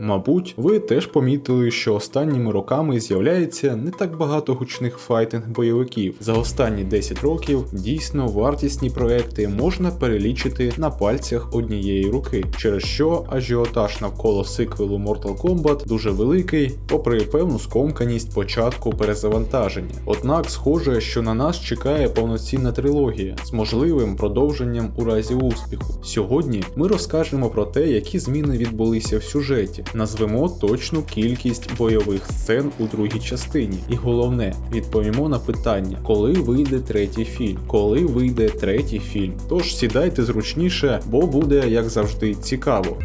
Мабуть, ви теж помітили, що останніми роками з'являється не так багато гучних файтинг-бойовиків. За останні 10 років дійсно вартісні проекти можна перелічити на пальцях однієї руки, через що ажіотаж навколо сиквелу Mortal Kombat дуже великий, попри певну скомканість початку перезавантаження. Однак, схоже, що на нас чекає повноцінна трилогія з можливим продовженням у разі успіху. Сьогодні ми розкажемо про те, які зміни відбулися в сюжеті, назвемо точну кількість бойових сцен у другій частині, і головне, відповімо на питання, коли вийде третій фільм, коли вийде третій фільм. Тож сідайте зручніше, бо буде як завжди цікаво.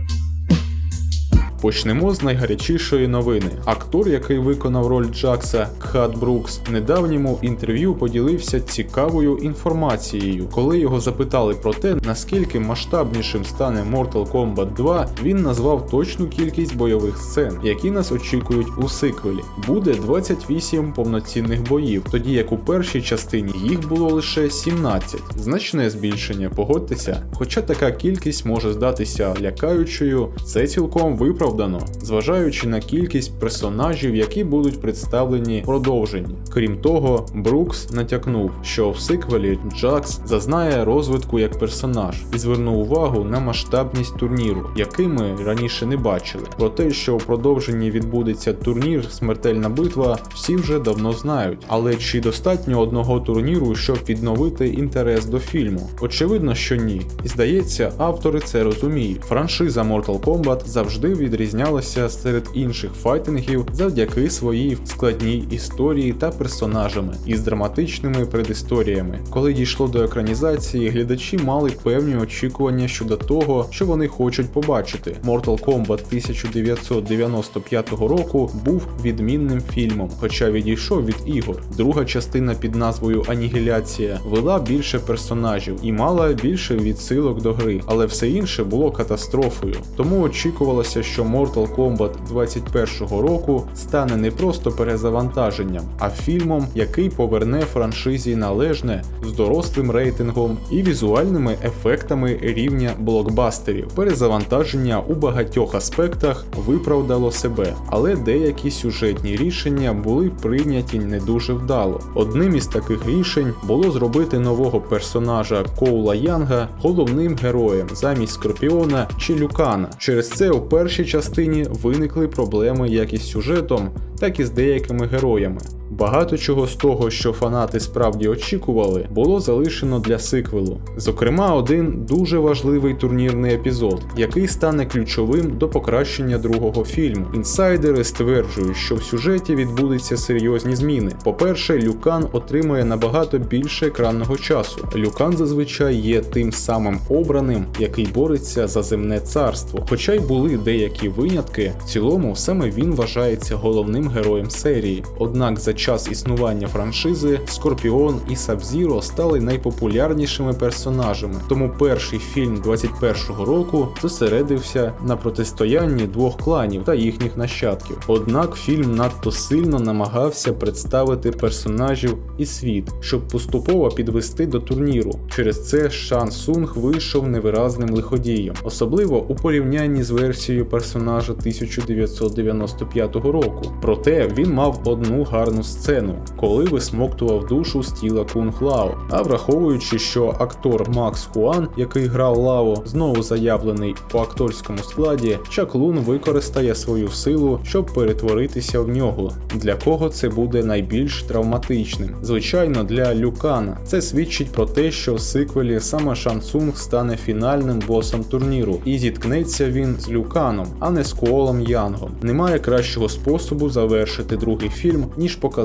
Почнемо з найгарячішої новини. Актор, який виконав роль Джакса Кхат Брукс, в недавньому інтерв'ю поділився цікавою інформацією. Коли його запитали про те, наскільки масштабнішим стане Mortal Kombat 2, він назвав точну кількість бойових сцен, які нас очікують у сиквелі. Буде 28 повноцінних боїв, тоді як у першій частині їх було лише 17. Значне збільшення, погодьтеся. Хоча така кількість може здатися лякаючою, це цілком виправдано, зважаючи на кількість персонажів, які будуть представлені в продовженні. Крім того, Брукс натякнув, що в сиквелі Джакс зазнає розвитку як персонаж і звернув увагу на масштабність турніру, який ми раніше не бачили. Про те, що в продовженні відбудеться турнір Смертельна битва, всі вже давно знають. Але чи достатньо одного турніру, щоб відновити інтерес до фільму? Очевидно, що ні. І здається, автори це розуміють. Франшиза Mortal Kombat завжди відрізнялася серед інших файтингів завдяки своїй складній історії та персонажами із драматичними предісторіями. Коли дійшло до екранізації, глядачі мали певні очікування щодо того, що вони хочуть побачити. Mortal Kombat 1995 року був відмінним фільмом, хоча відійшов від ігор. Друга частина під назвою Анігіляція вела більше персонажів і мала більше відсилок до гри, але все інше було катастрофою. Тому очікувалося, що Mortal Kombat 21 року стане не просто перезавантаженням, а фільмом, який поверне франшизі належне з дорослим рейтингом і візуальними ефектами рівня блокбастерів. Перезавантаження у багатьох аспектах виправдало себе, але деякі сюжетні рішення були прийняті не дуже вдало. Одним із таких рішень було зробити нового персонажа Коула Янга головним героєм замість Скорпіона чи Люкана. Через це у першій частині виникли проблеми як із сюжетом, так і з деякими героями. Багато чого з того, що фанати справді очікували, було залишено для сиквелу. Зокрема, один дуже важливий турнірний епізод, який стане ключовим до покращення другого фільму. Інсайдери стверджують, що в сюжеті відбудуться серйозні зміни. По-перше, Люкан отримує набагато більше екранного часу. Люкан зазвичай є тим самим обраним, який бореться за земне царство. Хоча й були деякі винятки, в цілому саме він вважається головним героєм серії. Однак за час існування франшизи Скорпіон і Сабзіро стали найпопулярнішими персонажами. Тому перший фільм 21-го року зосередився на протистоянні двох кланів та їхніх нащадків. Однак фільм надто сильно намагався представити персонажів і світ, щоб поступово підвести до турніру. Через це Шан Сунг вийшов невиразним лиходієм, особливо у порівнянні з версією персонажа 1995 року. Проте він мав одну гарну сцену, коли висмоктував душу з тіла Кунг Лао. А враховуючи, що актор Макс Хуан, який грав Лао, знову заявлений у акторському складі, Чаклун використає свою силу, щоб перетворитися в нього. Для кого це буде найбільш травматичним? Звичайно, для Люкана. Це свідчить про те, що в сиквелі саме Шансунг стане фінальним босом турніру, і зіткнеться він з Люканом, а не з Коолом Янгом. Немає кращого способу завершити другий фільм, ніж показати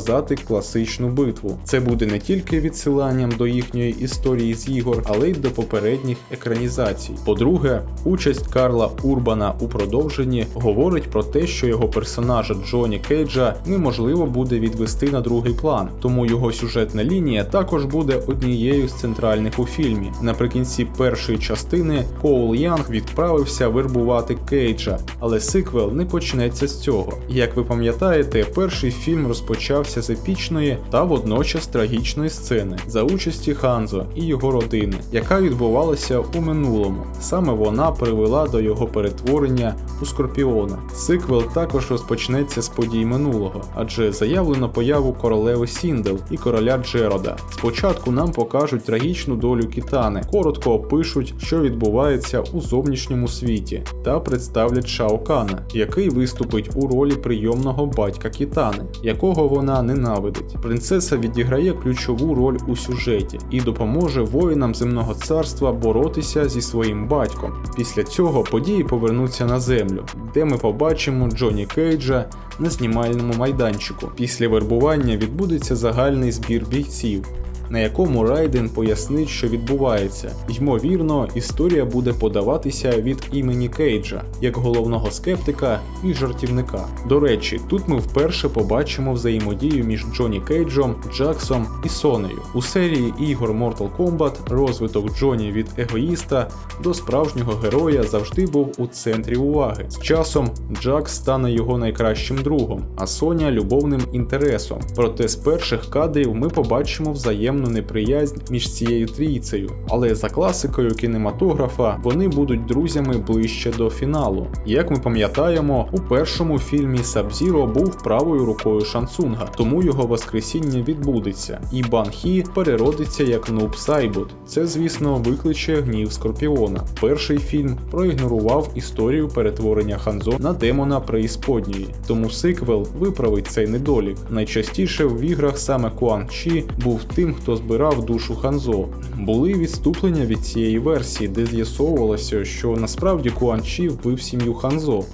класичну битву. Це буде не тільки відсиланням до їхньої історії з ігор, але й до попередніх екранізацій. По-друге, участь Карла Урбана у продовженні говорить про те, що його персонажа Джоні Кейджа неможливо буде відвести на другий план, тому його сюжетна лінія також буде однією з центральних у фільмі. Наприкінці першої частини Коул Янг відправився вербувати Кейджа, але сиквел не почнеться з цього. Як ви пам'ятаєте, перший фільм розпочався розпочався з епічної та водночас трагічної сцени за участі Ханзо і його родини, яка відбувалася у минулому. Саме вона привела до його перетворення у Скорпіона. Сиквел також розпочнеться з подій минулого, адже заявлено появу королеви Сіндел і короля Джерода. Спочатку нам покажуть трагічну долю Кітани, коротко опишуть, що відбувається у зовнішньому світі, та представлять Шао Кана, який виступить у ролі прийомного батька Кітани, якого вона ненавидить. Принцеса відіграє ключову роль у сюжеті і допоможе воїнам земного царства боротися зі своїм батьком. Після цього події повернуться на землю, де ми побачимо Джоні Кейджа на знімальному майданчику. Після вербування відбудеться загальний збір бійців. На якому Райден пояснить, що відбувається. Ймовірно, історія буде подаватися від імені Кейджа як головного скептика і жартівника. До речі, тут ми вперше побачимо взаємодію між Джоні Кейджом, Джаксом і Сонею. У серії ігор Mortal Kombat розвиток Джоні від егоїста до справжнього героя завжди був у центрі уваги. З часом Джакс стане його найкращим другом, а Соня любовним інтересом. Проте з перших кадрів ми побачимо взаємну неприязнь між цією трійцею. Але за класикою кінематографа вони будуть друзями ближче до фіналу. Як ми пам'ятаємо, у першому фільмі Сабзіро був правою рукою Шансунга, тому його воскресіння відбудеться, і Бан Хі переродиться як Нуб Сайбут. Це, звісно, викличе гнів Скорпіона. Перший фільм проігнорував історію перетворення Ханзо на демона преісподньої, тому сиквел виправить цей недолік. Найчастіше в іграх саме Куан Чі був тим, хто збирав душу Ханзо. Були відступлення від цієї версії, де з'ясовувалося, що насправді Куан Чі вбив сім'ю Ханзо.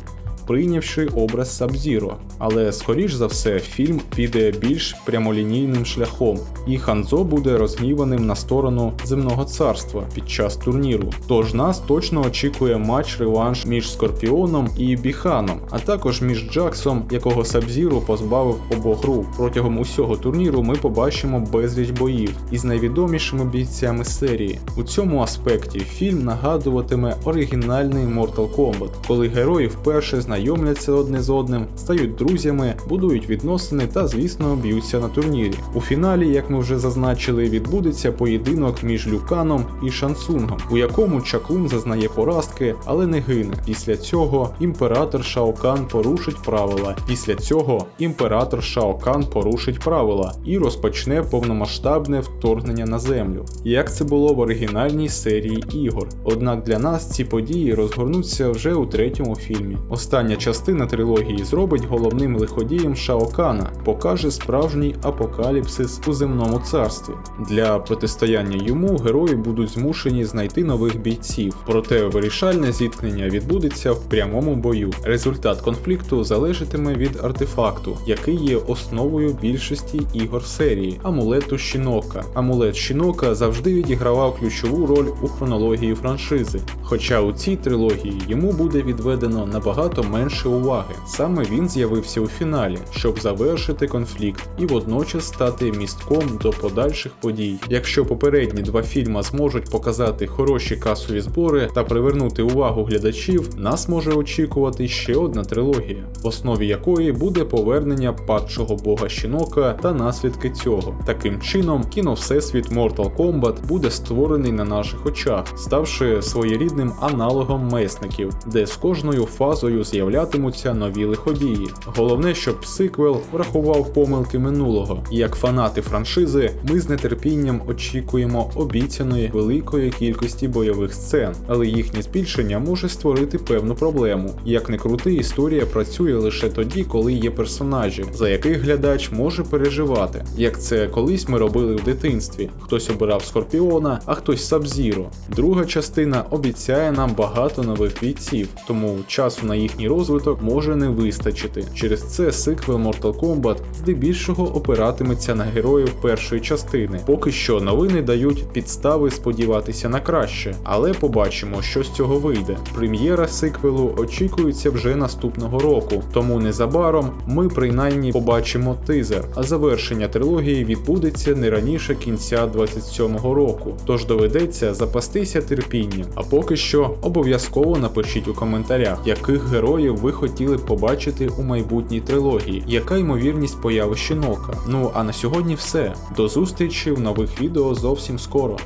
Прийнявши образ Сабзіро, але скоріш за все фільм піде більш прямолінійним шляхом, і Ханзо буде розгніваним на сторону земного царства під час турніру. Тож нас точно очікує матч-реванш між Скорпіоном і Біханом, а також між Джаксом, якого Сабзіро позбавив обох рук. Протягом усього турніру ми побачимо безліч боїв із найвідомішими бійцями серії. У цьому аспекті фільм нагадуватиме оригінальний Mortal Kombat, коли герої вперше знайомляться одне з одним, стають друзями, будують відносини та, звісно, б'ються на турнірі. У фіналі, як ми вже зазначили, відбудеться поєдинок між Люканом і Шансунгом, у якому Чаклун зазнає поразки, але не гине. Після цього імператор Шаокан порушить правила. Після цього імператор Шаокан порушить правила і розпочне повномасштабне вторгнення на землю, як це було в оригінальній серії ігор. Однак для нас ці події розгорнуться вже у третьому фільмі. Остання частина трилогії зробить головним лиходієм Шаокана, покаже справжній апокаліпсис у земному царстві. Для протистояння йому герої будуть змушені знайти нових бійців, проте вирішальне зіткнення відбудеться в прямому бою. Результат конфлікту залежатиме від артефакту, який є основою більшості ігор серії амулету Щінока. Амулет Щінока завжди відігравав ключову роль у хронології франшизи, хоча у цій трилогії йому буде відведено набагато менше уваги. Саме він з'явився у фіналі, щоб завершити конфлікт і водночас стати містком до подальших подій. Якщо попередні два фільми зможуть показати хороші касові збори та привернути увагу глядачів, нас може очікувати ще одна трилогія, в основі якої буде повернення падшого бога щінока та наслідки цього. Таким чином, кіно Всесвіт Mortal Kombat буде створений на наших очах, ставши своєрідним аналогом месників, де з кожною фазою з'являтимуться нові лиходії. Головне, щоб сиквел врахував помилки минулого. І як фанати франшизи, ми з нетерпінням очікуємо обіцяної великої кількості бойових сцен, але їхнє збільшення може створити певну проблему. Як не крути, історія працює лише тоді, коли є персонажі, за яких глядач може переживати, як це колись ми робили в дитинстві. Хтось обирав Скорпіона, а хтось Сабзіро. Друга частина обіцяє нам багато нових бійців, тому часу на їхній розвиток може не вистачити. Через це сиквел Mortal Kombat здебільшого опиратиметься на героїв першої частини. Поки що новини дають підстави сподіватися на краще, але побачимо, що з цього вийде. Прем'єра сиквелу очікується вже наступного року, тому незабаром ми принаймні побачимо тизер, а завершення трилогії відбудеться не раніше кінця 27-го року. Тож доведеться запастися терпінням. А поки що обов'язково напишіть у коментарях, яких героїв героїв ви хотіли побачити у майбутній трилогії? Яка ймовірність появи щенока? Ну а на сьогодні все. До зустрічі в нових відео зовсім скоро.